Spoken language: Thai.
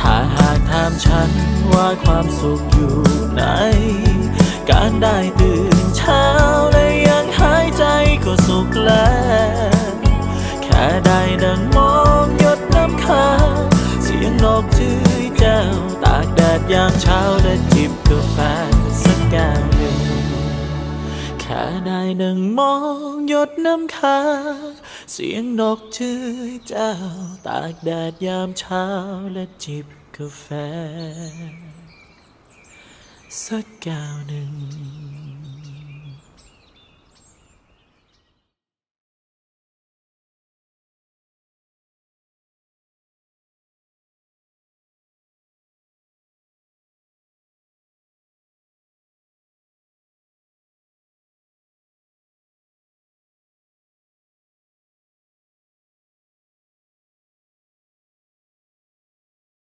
ถ้าหากถามฉันว่าความสุขอยู่ไหน การได้ตื่นเช้าและยังหายใจก็สุขแล้ว แค่ได้นั่งมองหยดน้ำค้างเสียงนกจื้อแจ้วตากแดดยามเช้าและจิบกาแฟ แค่ได้นั่งมองหยดน้ำค้างเสียงนกชื่อเจ้า ตากแดดยามเช้าและจิบกาแฟ สักแก้วหนึ่ง